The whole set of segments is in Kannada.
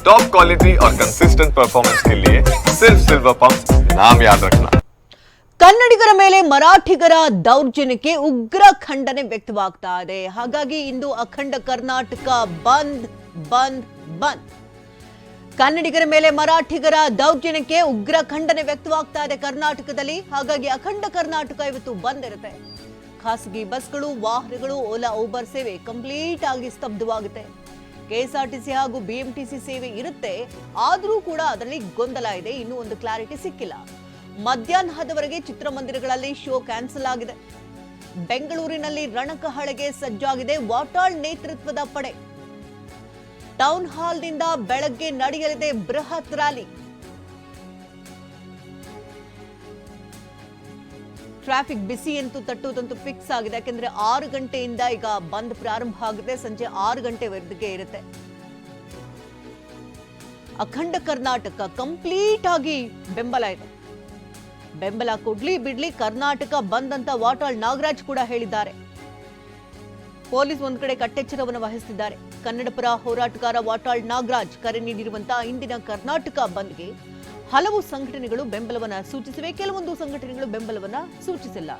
टॉप क्वालिटी और कंसिस्टेंट परफॉर्मेंस के लिए सिर्फ सिल्वर पंप नाम याद रखना ಕನ್ನಡಿಗರ ಮೇಲೆ ಮರಾಠಿಗರ ದೌರ್ಜನ್ಯಕ್ಕೆ ಉಗ್ರ ಖಂಡನೆ ವ್ಯಕ್ತವಾಗ್ತಾ ಇದೆ ಹಾಗಾಗಿ ಇಂದು ಅಖಂಡ ಕರ್ನಾಟಕ ಬಂದ್ ಬಂದ್ ಬಂದ್ ಕನ್ನಡಿಗರ ಮೇಲೆ ಮರಾಠಿಗರ ದೌರ್ಜನ್ಯಕ್ಕೆ ಉಗ್ರ ಖಂಡನೆ ವ್ಯಕ್ತವಾಗ್ತಾ ಇದೆ ಕರ್ನಾಟಕದಲ್ಲಿ ಹಾಗಾಗಿ ಅಖಂಡ ಕರ್ನಾಟಕ ಇವತ್ತು ಬಂದ್ ಇರುತ್ತೆ ಖಾಸಗಿ ಬಸ್ಗಳು ವಾಹನಗಳು ಓಲಾ ಊಬರ್ ಸೇವೆ ಕಂಪ್ಲೀಟ್ ಆಗಿ ಸ್ತಬ್ಧವಾಗುತ್ತೆ ಕೆಎಸ್ಆರ್ಟಿಸಿ ಹಾಗೂ ಬಿಎಂಟಿಸಿ ಸೇವೆ ಇರುತ್ತೆ. ಆದರೂ ಕೂಡ ಅದರಲ್ಲಿ ಗೊಂದಲ ಇದೆ. ಇನ್ನೂ ಒಂದು ಕ್ಲಾರಿಟಿ ಸಿಕ್ಕಿಲ್ಲ. ಮಧ್ಯಾಹ್ನದವರೆಗೆ ಚಿತ್ರಮಂದಿರಗಳಲ್ಲಿ ಶೋ ಕ್ಯಾನ್ಸಲ್ ಆಗಿದೆ. ಬೆಂಗಳೂರಿನಲ್ಲಿ ರಣಕಹಳೆಗೆ ಸಜ್ಜಾಗಿದೆ ವಾಟಾಳ್ ನೇತೃತ್ವದ ಪಡೆ. ಟೌನ್ ಹಾಲ್ನಿಂದ ಬೆಳಗ್ಗೆ ನಡೆಯಲಿದೆ ಬೃಹತ್ ರ್ಯಾಲಿ. ಟ್ರಾಫಿಕ್ ಬಿಸಿ ಅಂತೂ ತಟ್ಟುವುದಂತೂ ಫಿಕ್ಸ್ ಆಗಿದೆ. ಯಾಕೆಂದ್ರೆ ಆರು ಗಂಟೆಯಿಂದ ಈಗ ಬಂದ್ ಪ್ರಾರಂಭ ಆಗುತ್ತೆ. ಸಂಜೆ ಆರು ಗಂಟೆವರೆಗೆ ಇರುತ್ತೆ. ಅಖಂಡ ಕರ್ನಾಟಕ ಕಂಪ್ಲೀಟ್ ಆಗಿ ಬೆಂಬಲ ಇದೆ. ಬೆಂಬಲ ಕೊಡ್ಲಿ ಬಿಡ್ಲಿ ಕರ್ನಾಟಕ ಬಂದ್ ಅಂತ ವಾಟಾಳ್ ನಾಗರಾಜ್ ಕೂಡ ಹೇಳಿದ್ದಾರೆ. ಪೊಲೀಸ್ ಒಂದ್ ಕಡೆ ಕಟ್ಟೆಚ್ಚರವನ್ನು ವಹಿಸಿದ್ದಾರೆ ಕನ್ನಡಪರ ಹೋರಾಟಗಾರ ವಾಟಾಳ್ ನಾಗರಾಜ್ ಕರೆ ನೀಡಿರುವಂತಹ ಇಂದಿನ ಕರ್ನಾಟಕ ಬಂದ್ಗೆ ಹಲವು ಸಂಘಟನೆಗಳು ಬೆಂಬಲವನ್ನ ಸೂಚಿಸಿವೆ. ಕೆಲವೊಂದು ಸಂಘಟನೆಗಳು ಬೆಂಬಲವನ್ನ ಸೂಚಿಸಿಲ್ಲ.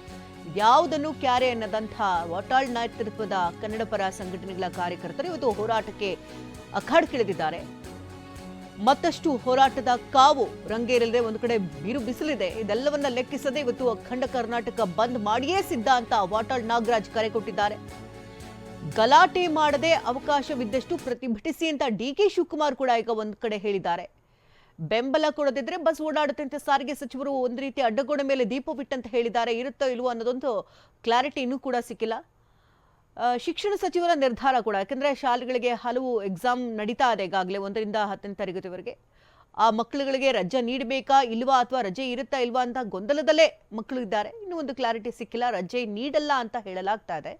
ಯಾವುದನ್ನು ಕ್ಯಾರೆ ಎನ್ನದಂತಹ ವಾಟಾಳ್ ನೇತೃತ್ವದ ಕನ್ನಡ ಪರ ಸಂಘಟನೆಗಳ ಕಾರ್ಯಕರ್ತರು ಇವತ್ತು ಹೋರಾಟಕ್ಕೆ ಅಖಾಡ್ಕಿಳಿದಿದ್ದಾರೆ ಮತ್ತಷ್ಟು ಹೋರಾಟದ ಕಾವು ರಂಗೇರಲಿದೆ ಒಂದು ಕಡೆ ಬಿರು ಬಿಸಿಲಿದೆ. ಇದೆಲ್ಲವನ್ನ ಲೆಕ್ಕಿಸದೆ ಇವತ್ತು ಅಖಂಡ ಕರ್ನಾಟಕ ಬಂದ್ ಮಾಡಿಯೇ ಸಿದ್ಧ ಅಂತ ವಾಟಾಳ್ ನಾಗರಾಜ್ ಕರೆ ಕೊಟ್ಟಿದ್ದಾರೆ. ಗಲಾಟೆ ಮಾಡದೆ ಅವಕಾಶವಿದ್ದಷ್ಟು ಪ್ರತಿಭಟಿಸಿ ಅಂತ ಡಿ ಕೆ ಶಿವಕುಮಾರ್ ಕೂಡ ಈಗ ಒಂದು ಕಡೆ ಹೇಳಿದ್ದಾರೆ. ಬೆಂಬಲ ಕೊಡದಿದ್ರೆ ಬಸ್ ಓಡಾಡುತ್ತಂತೆ ಸಾರಿಗೆ ಸಚಿವರು. ಒಂದು ರೀತಿ ಅಡ್ಡಗೋಡೆ ಮೇಲೆ ದೀಪ ಬಿಟ್ಟಂತ ಹೇಳಿದ್ದಾರೆ. ಇರುತ್ತೋ ಇಲ್ವೋ ಅನ್ನೋದೊಂದು ಕ್ಲಾರಿಟಿ ಇನ್ನೂ ಕೂಡ ಸಿಕ್ಕಿಲ್ಲ. ಶಿಕ್ಷಣ ಸಚಿವರ ನಿರ್ಧಾರ ಕೂಡ, ಯಾಕಂದ್ರೆ ಶಾಲೆಗಳಿಗೆ ಹಲವು ಎಕ್ಸಾಮ್ ನಡೀತಾ ಇದೆ ಈಗಾಗಲೇ ಒಂದರಿಂದ ಹತ್ತನೇ ತರಗತಿವರೆಗೆ. ಆ ಮಕ್ಕಳುಗಳಿಗೆ ರಜೆ ನೀಡಬೇಕಾ ಇಲ್ವಾ ಅಥವಾ ರಜೆ ಇರುತ್ತಾ ಇಲ್ವಾ ಅಂತ ಗೊಂದಲದಲ್ಲೇ ಮಕ್ಕಳು ಇದ್ದಾರೆ. ಇನ್ನೂ ಒಂದು ಕ್ಲಾರಿಟಿ ಸಿಕ್ಕಿಲ್ಲ. ರಜೆ ನೀಡಲ್ಲ ಅಂತ ಹೇಳಲಾಗ್ತಾ ಇದೆ.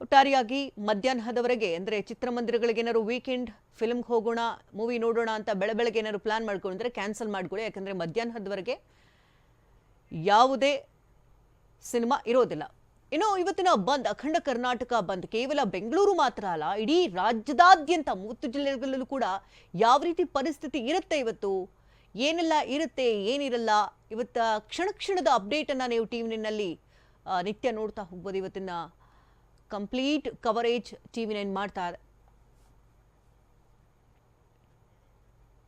ಒಟ್ಟಾರೆಯಾಗಿ ಮಧ್ಯಾಹ್ನದವರೆಗೆ, ಅಂದರೆ ಚಿತ್ರಮಂದಿರಗಳಿಗೆ ಏನಾದ್ರು ವೀಕೆಂಡ್ ಫಿಲ್ಮ್ಗೆ ಹೋಗೋಣ ಮೂವಿ ನೋಡೋಣ ಅಂತ ಬೆಳೆ ಬೆಳಗ್ಗೆ ಏನಾದ್ರು ಪ್ಲ್ಯಾನ್ ಮಾಡ್ಕೊಂಡ್ರೆ ಕ್ಯಾನ್ಸಲ್ ಮಾಡ್ಕೊಳ್ಳಿ. ಯಾಕಂದರೆ ಮಧ್ಯಾಹ್ನದವರೆಗೆ ಯಾವುದೇ ಸಿನಿಮಾ ಇರೋದಿಲ್ಲ. ಇನ್ನು ಇವತ್ತಿನ ಬಂದ್, ಅಖಂಡ ಕರ್ನಾಟಕ ಬಂದ್, ಕೇವಲ ಬೆಂಗಳೂರು ಮಾತ್ರ ಅಲ್ಲ, ಇಡೀ ರಾಜ್ಯದಾದ್ಯಂತ ಮೂವತ್ತು ಜಿಲ್ಲೆಗಳಲ್ಲೂ ಕೂಡ ಯಾವ ರೀತಿ ಪರಿಸ್ಥಿತಿ ಇರುತ್ತೆ ಇವತ್ತು? ಏನೆಲ್ಲ ಇರುತ್ತೆ, ಏನಿರಲ್ಲ? ಇವತ್ತ ಕ್ಷಣ ಕ್ಷಣದ ಅಪ್ಡೇಟನ್ನು ನೀವು ಟಿ ವಿನಲ್ಲಿ ನಿತ್ಯ ನೋಡ್ತಾ ಹೋಗ್ಬೋದು ಇವತ್ತಿನ complete coverage T V nine ಮಾಡ್ತಾ